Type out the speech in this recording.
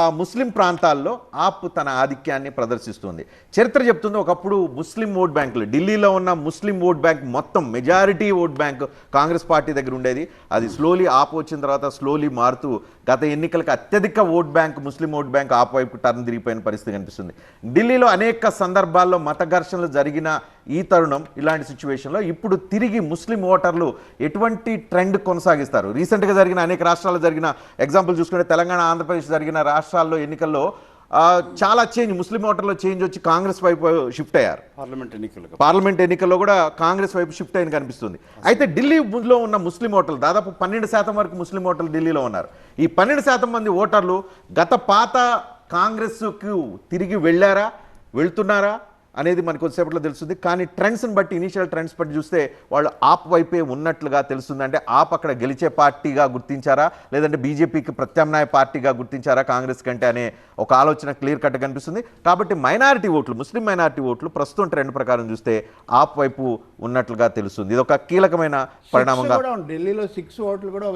ఆ ముస్లిం ప్రాంతాల్లో ఆప్ తన ఆధిక్యాన్ని ప్రదర్శిస్తుంది. చరిత్ర చెప్తుంది ఒకప్పుడు ముస్లిం ఓట్ బ్యాంకులు ఢిల్లీలో ఉన్న ముస్లిం ఓట్ బ్యాంక్ మొత్తం majority vote bank Congress party దగ్గర ఉండేది. అది స్లోలీ ఆప్ వచ్చిన తర్వాత స్లోలీ మారుతూ గత ఎన్నికలకు అత్యధిక vote bank Muslim vote bank AAP వైపు టర్న్ తిరిగిపోయిన పరిస్థితి కనిపిస్తుంది. ఢిల్లీలో అనేక సందర్భాల్లో మత ఘర్షణలు జరిగిన ఈ తరుణం ఇలాంటి సిచ్యువేషన్లో ఇప్పుడు తిరిగి ముస్లిం ఓటర్లు ఎటువంటి ట్రెండ్ కొనసాగిస్తారు? రీసెంట్గా జరిగిన అనేక రాష్ట్రాల్లో జరిగిన ఎగ్జాంపుల్ చూసుకుంటే తెలంగాణ ఆంధ్రప్రదేశ్ జరిగిన రాష్ట్రాల్లో ఎన్నికల్లో చాలా చేంజ్ ముస్లిం ఓటర్లో చేంజ్ వచ్చి కాంగ్రెస్ వైపు షిఫ్ట్ అయ్యారు. పార్లమెంట్ ఎన్నికలకు. పార్లమెంట్ ఎన్నికల్లో కూడా కాంగ్రెస్ వైపు షిఫ్ట్ అయిన కనిపిస్తుంది. అయితే ఢిల్లీలో ఉన్న ముస్లిం ఓటర్లు దాదాపు పన్నెండు శాతం వరకు ముస్లిం ఓటర్లు ఢిల్లీలో ఉన్నారు. ఈ పన్నెండు శాతం మంది ఓటర్లు గత పాత కాంగ్రెస్కు తిరిగి వెళ్ళారా వెళ్తున్నారా? అనేది మనకు కొద్దిసేపట్లో తెలుస్తుంది. కానీ ట్రెండ్స్ని బట్టి ఇనిషియల్ ట్రెండ్స్ బట్టి చూస్తే వాళ్ళు ఆప్ వైపే ఉన్నట్లుగా తెలుస్తుంది. అంటే ఆప్ అక్కడ గెలిచే పార్టీగా గుర్తించారా? లేదంటే బీజేపీకి ప్రత్యామ్నాయ పార్టీగా గుర్తించారా కాంగ్రెస్ కంటే అనే ఒక ఆలోచన క్లియర్ కట్ కనిపిస్తుంది. కాబట్టి మైనారిటీ ఓట్లు ముస్లిం మైనారిటీ ఓట్లు ప్రస్తుతం ట్రెండ్ ప్రకారం చూస్తే ఆప్ వైపు ఉన్నట్లుగా తెలుస్తుంది. ఇది ఒక కీలకమైన పరిణామంగా. ఢిల్లీలో సిక్స్ ఓట్లు కూడా